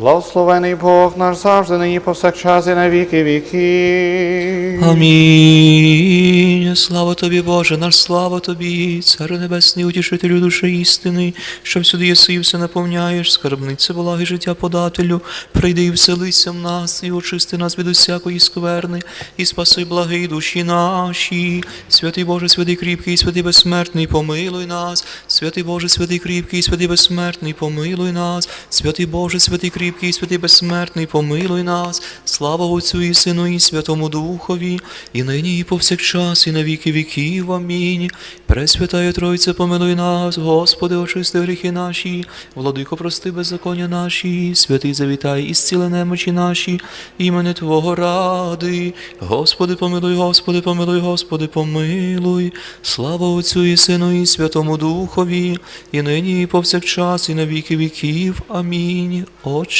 Благословений Бог наш завжди, нині повсякчас і на віки віки. Амінь. Слава тобі, Боже, наш слава тобі, Царю Небесний, утішителю душі істини, що всюди єси і все наповняєш, скарбниця благи життя подателю, прийди і вселися в нас, і очисти нас від усякої скверни, і спаси благи душі наші. Святий Боже, святий кріпкий, святий безсмертний, помилуй нас. Святий Боже, святий кріпкий, святий безсмертний, помилуй нас. Святий Боже, святий кріпкий, святий безсмертний, помилуй нас. Слава Отцю і Сину, і Святому Духові, і нині, і повсякчас, і на віки віків. Амінь. Пресвятая Тройця, помилуй нас, Господи, очисти гріхи наші, владико, прости беззаконня наші, святий завітай, і зціли немочі наші, імени Твого ради. Господи, помилуй, Господи, помилуй, Господи, помилуй. Слава Отцю і Сину, і Святому Духові, і нині, і повсякчас, і на віки віків. Амінь. Отче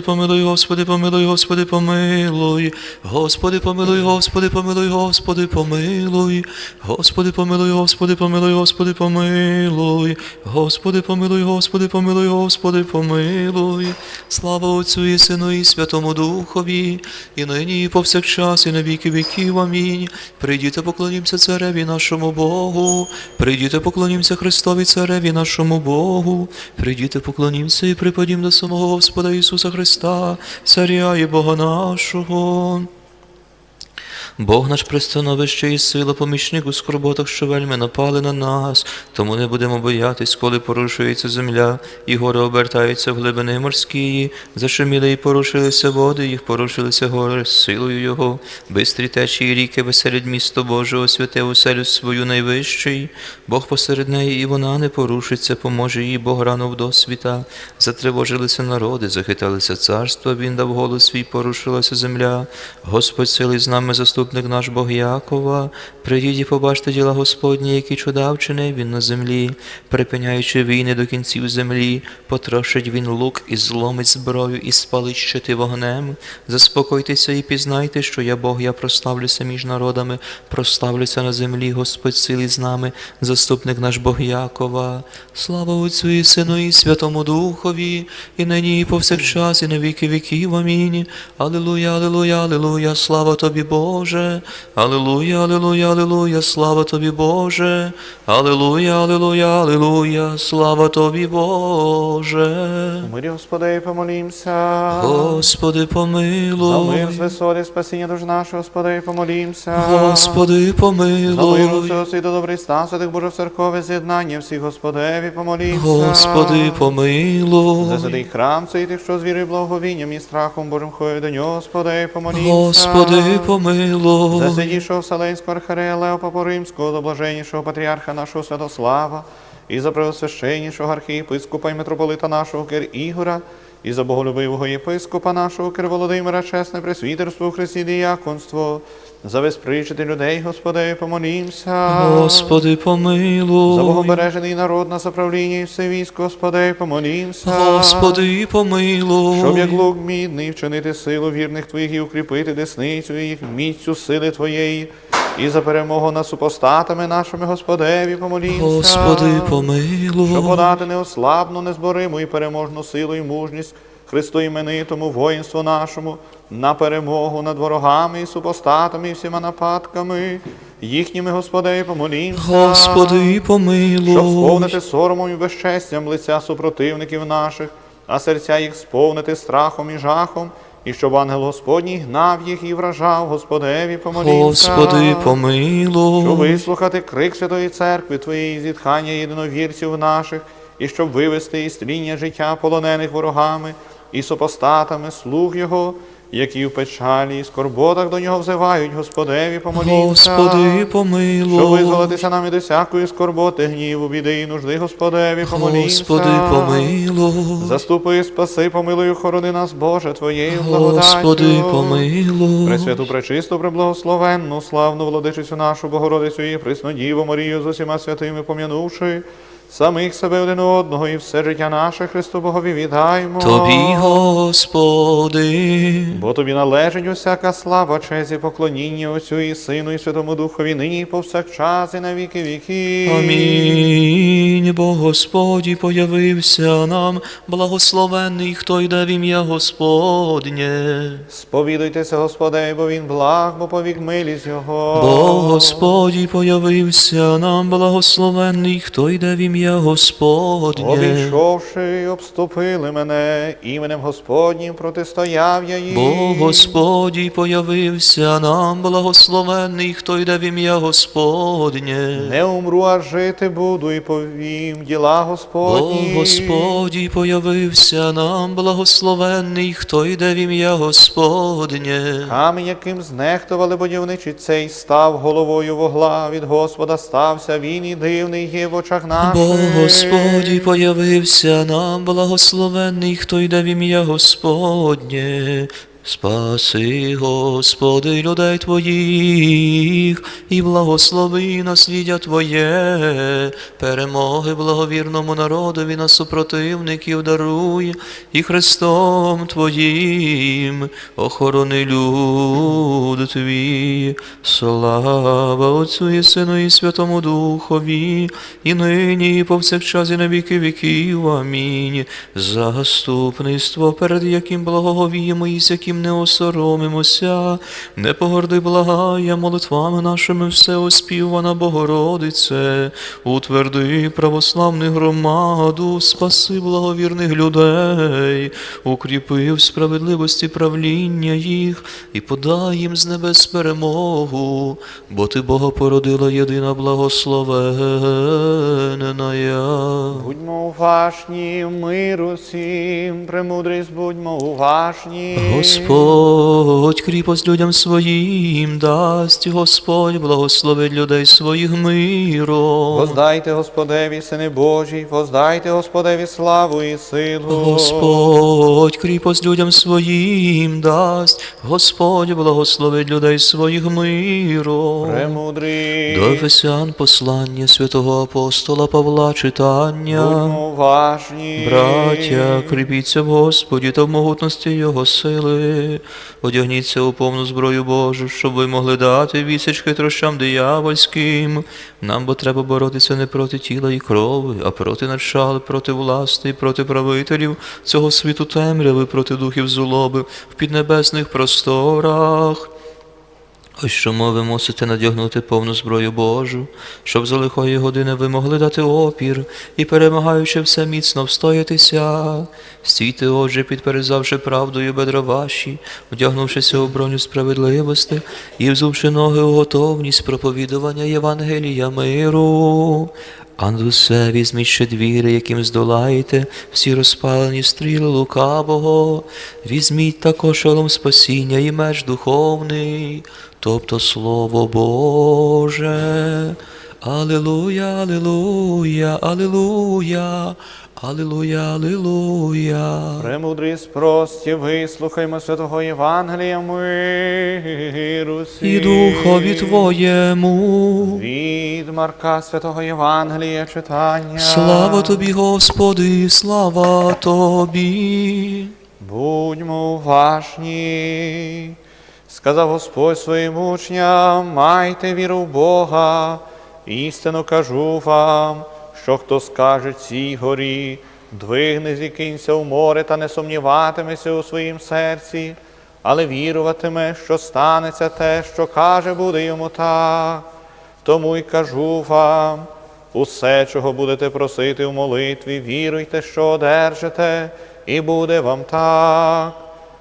помилуй, Господи, помилуй, Господи, помилуй. Господи, помилуй, Господи, помилуй, Господи, помилуй. Господи, помилуй, Господи, помилуй, Господи, помилуй. Господи, помилуй, Господи, помилуй, Господи, помилуй. Слава Отцю і Сину, і Святому Духові, і нині, і повсякчас, і на віки віків. Амінь. Прийдіте, поклонімося цареві нашому Богу. Прийдіте, поклонімося Христові цареві нашому Богу. Прийдіте, поклонімося і припадім до самого Господа Ісуса Христа, Царя і Бога нашого. Бог наш пристановище і сила, помічник у скорботах, що вельми напали на нас, тому не будемо боятись, коли порушується земля, і гори обертаються в глибини морські, зашуміли і порушилися води, їх порушилися гори силою Його, бистрі течії ріки веселять місто Боже, освяте оселю свою найвищий, Бог посеред неї, і вона не порушиться, поможе їй Бог рано в досвіта. Затривожилися народи, захиталися царства, він дав голос свій, порушилася земля. Господь сили з нами, заступник наш Бог Якова. Прийдіть і побачте діла Господні, які чуда вчинив він на землі, припиняючи війни до кінців землі, потрошить він лук і зломить зброю, і спалить щити вогнем. Заспокойтеся і пізнайте, що я Бог, я прославлюся між народами, прославлюся на землі, Господь сили з нами, заступник наш Бог Якова. Слава Отцю і Сину, і Святому Духові, і нині, і повсякчас, і на віки віків. Амінь. Алілуя, алілуя, алілуя, слава тобі, Боже. Алілуя, алілуя, алілуя, слава тобі, Боже. Алілуя, алілуя, алілуя, слава тобі, Боже. Мирі, Господи, помолімся. Господи, За помилуй. мир з висоти, спасіння душ нашого, Господи, помолімся. Господи, За мир помилуй. усього світу, добрий стан, святих Божих церкове з'єднання, всіх Господеві, помолімся. Господи, помилуй. За святий храм, цей тих, що з вірою, благовінням і страхом Божим ходять до нього, Господи, помолімся. Господи, За помилуй. святішого Вселенського архарея Лео Поримського, до блаженнішого патріарха нашого Святослава, і за преосвященнішого архієпископа і митрополита нашого Кир Ігора, і за боголюбивого єпископа нашого Кир Володимира, чесне пресвітерство у Христі діяконство, за безпричити людей, Господи, помолімся. Господи, помилуй. За богобережений народ на заправління і все військо, Господи, помолімся. Господи, помилуй. Щоб як лук мідний вчинити силу вірних Твоїх і укріпити десницю їх міцю сили Твоєї, і за перемогу над супостатами нашими, Господеві, помолімся. Господи, помилуй. Щоб подати неослабну, незбориму і переможну силу і мужність Христу іменитому воїнству нашому на перемогу над ворогами і супостатами і всіма нападками їхніми, Господеві, помолімся. Господи, Щоб помилуй. сповнити соромом і безчестям лиця супротивників наших, а серця їх сповнити страхом і жахом, і щоб ангел Господній гнав їх і вражав, Господеві помолінка. Господи, Щоб вислухати крик Святої Церкви Твоєї зітхання єдиновірців наших, і щоб вивести із тління життя полонених ворогами і супостатами слуг Його, які в печалі і скорботах до нього взивають, Господеві, помолімся. Господи, помилуй. Щоб визволитися нам від усякої скорботи, гніву, біди і нужди, Господеві, помолімся. Господи, помилуй. Заступи, спаси, помилуй, охорони нас, Боже, Твоєю Господи, благодаттю. помилуй. Пресвяту, пречисту, преблагословенну, славну владичицю нашу Богородицю і Преснодіву Марію з усіма святими пом'янувши, самих себе один одного і все життя наше Христу Богові віддаймо. Тобі, Господи. Бо тобі належить усяка слава, честь і поклоніння Отцю і Сину, і Святому Духові, нині і повсякчас, і на віки віків. Амінь. Бо Господі появився нам, благословений, хто йде в ім'я Господнє. Сповідуйтеся, Господи, бо Він благ, бо повік милість Його. Бо Господі появився нам, благословений, хто йде в ім'я Господнє. Обійшовши, обступили мене, іменем Господнім протистояв я їм. Бо Господі появився нам, благословений, хто йде в ім'я Господнє. Не умру, а жити буду і повім діла Бо Господні. Господі появився нам, благословений, хто йде в ім'я Господнє. Камінь, яким знехтували будівничі цей, став головою вогла. Від Господа стався він і дивний є в очах наших. Господі появився нам, благословений, хто йде в ім'я Господнє. Спаси, Господи, людей Твоїх, і благослови насліддя Твоє, перемоги благовірному народові на супротивників даруй, і Христом Твоїм охорони люд Твій. Слава Отцю і Сину і Святому Духові, і нині, і повсякчас, і на віки віків. Амінь. Заступництво, перед яким благоговіємо і з яким не осоромимося, не погорди благая молитвами нашими все оспівана Богородице, утверди православну громаду, спаси благовірних людей, укріпи в справедливості правління їх і подай їм з небес перемогу, бо ти Бога породила єдина благословенна. Будьмо уважні, миру всім, премудрість будьмо уважні. Господь кріпость людям своїм дасть, Господь благословить людей своїх миром. Воздайте Господеві, сини Божі, воздайте Господеві славу і силу. Господь кріпость людям своїм дасть, Господь благословить людей своїх миром. Премудрий. До Ефесян послання святого апостола Павла читання. Будьмо уважні. Браття, кріпіться в Господі та в могутності Його сили. Одягніться у повну зброю Божу, щоб ви могли дати вісечки хитрощам диявольським. Нам бо треба боротися не проти тіла і крови, а проти начал, проти власти, проти правителів цього світу темряви, проти духів злоби в піднебесних просторах. Ось чому ви мусите надягнути повну зброю Божу, щоб за лихої години ви могли дати опір і, перемагаючи все міцно встоятися. Стійте, отже, підперезавши правдою бедра ваші, вдягнувшися у броню справедливості і взувши ноги у готовність проповідування Євангелія миру. А над усе візьміть ще двіри, яким здолаєте всі розпалені стріли лукавого, візьміть також шолом спасіння і меч духовний, тобто Слово Боже. Алілуя, алілуя, алілуя, алілуя, алілуя. Премудрий спрості, вислухаймо святого Євангелія миру. І духові Твоєму. Від Марка святого Євангелія читання. Слава тобі, Господи, слава тобі. Будьмо уважні. Сказав Господь своїм учням, майте віру в Бога. Істину кажу вам, що хто скаже цій горі, двигни зікинься в море та не сумніватиметься у своїм серці, але віруватиме, що станеться те, що каже, буде йому так. Тому й кажу вам, усе, чого будете просити в молитві, віруйте, що одержите, і буде вам так.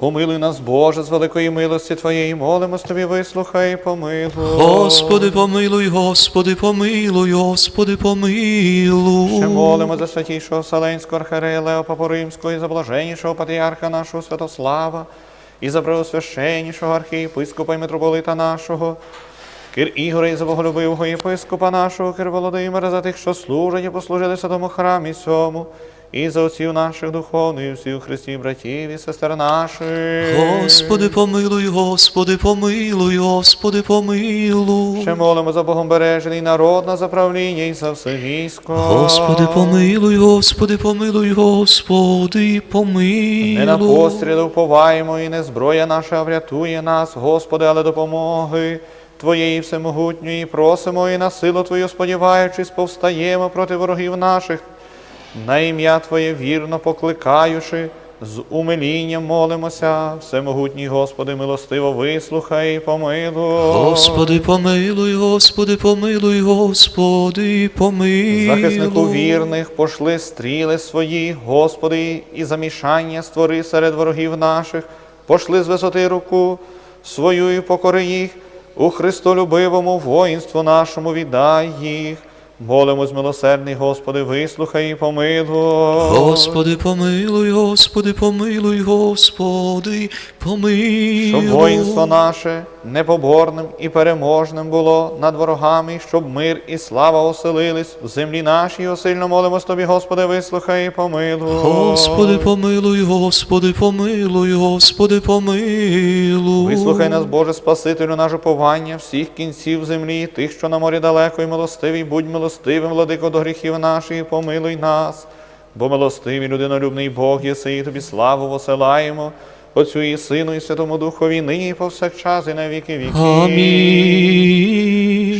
Помилуй нас, Боже, з великої милості Твоєї, молимось Тобі, вислухай, і помилуй. Господи, помилуй, Господи, помилуй, Господи, помилуй. Ще молимо за святішого Вселенського архиерея Лео Папу Римського і за блаженнішого патріарха нашого Святослава, і за преосвященнішого архієпископа і митрополита нашого, Кир Ігоря і за боголюбивого єпископа нашого, Кир Володимира, за тих, що служать і послужили святому храмі сьому, і за отців наших духовних, і всіх у Христі братів і сестер наших. Господи, помилуй, Господи, помилуй, Господи, помилуй. Ще молимо за Богом бережений народ на заправління і за все військо. Господи, помилуй, Господи, помилуй, Господи, помилуй. Не на постріли вповаємо, і не зброя наша врятує нас, Господи, але допомоги Твоєї всемогутньої просимо і на силу Твою сподіваючись, повстаємо проти ворогів наших. На ім'я Твоє вірно покликаючи, з умилінням молимося, всемогутній Господи, милостиво вислухай і помилуй. Господи, помилуй, Господи, помилуй, Господи, помилуй. Захиснику вірних пошли стріли свої, Господи, і замішання створи серед ворогів наших, пошли з висоти руку свою і покори їх, у Христолюбивому воїнству нашому віддай їх. Молимось, милосердний, Господи, вислухай і помилуй. Господи, помилуй, Господи, помилуй, Господи, помилуй. Щоб воїнство наше непоборним і переможним було над ворогами, щоб мир і слава оселились в землі нашій, осильно молимось Тобі, Господи, вислухай і помилуй. Господи, помилуй, Господи, помилуй, Господи, помилуй. Вислухай нас, Боже, Спасителю, наше повання всіх кінців землі, тих, що на морі далеко і милостивий, будь милостивим, владико, до гріхів наших, помилуй нас. Бо милостивий, людинолюбний Бог єси, і тобі славу восилаємо, Отцю і Сину, і Святому Духові, нині і повсякчас, і на віки віків. Амінь.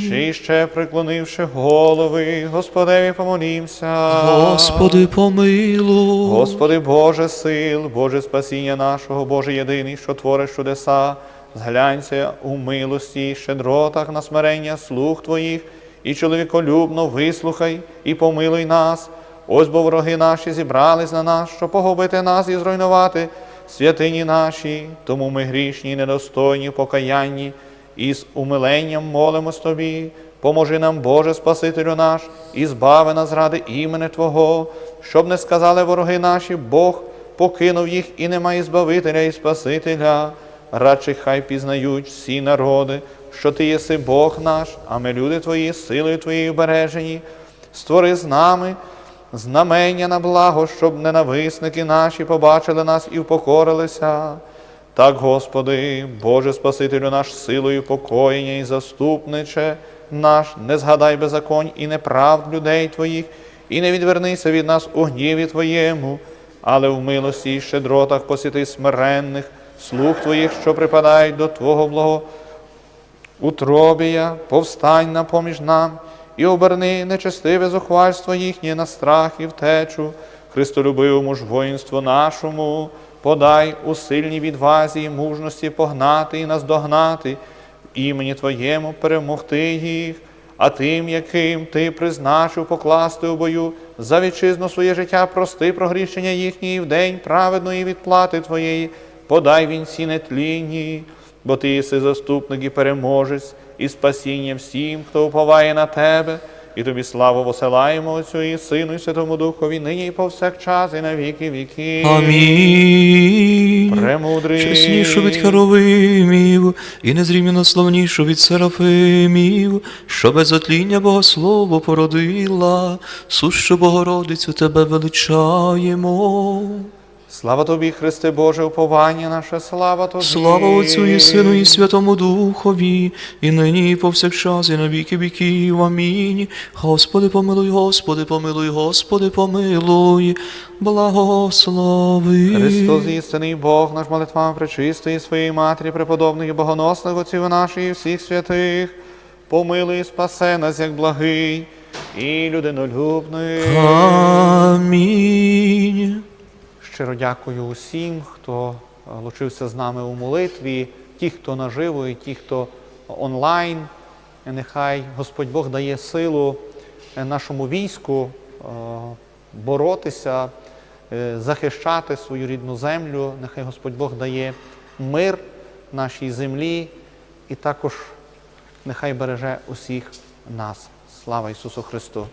Ще ще приклонивши голови, Господеві помолімся. Господи, помилуй. Господи Боже сил, Боже спасіння нашого, Боже єдиний, що твориш чудеса, зглянься у милості, і щедротах на смирення слуг Твоїх, і чоловіколюбно вислухай і помилуй нас. Ось бо вороги наші зібрались на нас, щоб погубити нас і зруйнувати святині наші, тому ми грішні, недостойні, в покаянні, і з умиленням молимось Тобі. Поможи нам, Боже Спасителю наш, і збави нас ради імени Твого, щоб не сказали вороги наші, Бог покинув їх і немає збавителя і Спасителя. Радше хай пізнають всі народи, що Ти єси Бог наш, а ми люди Твої, силою Твоєю бережені. Створи з нами знамення на благо, щоб ненависники наші побачили нас і впокорилися. Так, Господи, Боже Спасителю наш силою покоєння і заступниче наш, не згадай беззаконь і неправд людей Твоїх, і не відвернися від нас у гніві Твоєму, але в милості і щедротах посіти смиренних, слуг Твоїх, що припадають до Твого благо. Утробія, повстань на поміж нам і оберни нечестиве зухвальство їхнє на страх і втечу, Христолюбивому ж воїнству нашому, подай у сильній відвазі і мужності погнати і наздогнати, в імені Твоєму перемогти їх, а тим, яким Ти призначив покласти у бою за вітчизну своє життя, прости прогрішення їхні в день праведної відплати Твоєї, подай вінці нетлінні, бо Ти єси заступник і переможець, і спасіння всім, хто уповає на Тебе, і тобі славу посилаємо Отцю і Сину, і Святому Духові, нині і повсякчас, і на віки віки. Амінь. Премудрий. Чеснішу від Херовимів і незрівняно славнішу від Серафимів, що без отління Богослово породила, сущу Богородицю тебе величаємо. Слава тобі, Христе Боже, уповання наше, слава тобі. Слава Отцю і Сину, і Святому Духові, і нині, і повсякчас, і на віки віків. Амінь. Господи, помилуй, Господи, помилуй, Господи, помилуй, благослови. Христос, істинний Бог, наш молитвами пречистої своєї Матері, преподобних і богоносних отців наших і всіх святих, помилуй спасе нас, як благий і людинолюбний. Амінь. Щиро дякую усім, хто е, лучився з нами у молитві, ті, хто наживо, і ті, хто онлайн. Нехай Господь Бог дає силу е, нашому війську е, боротися, е, захищати свою рідну землю. Нехай Господь Бог дає мир нашій землі і також нехай береже усіх нас. Слава Ісусу Христу!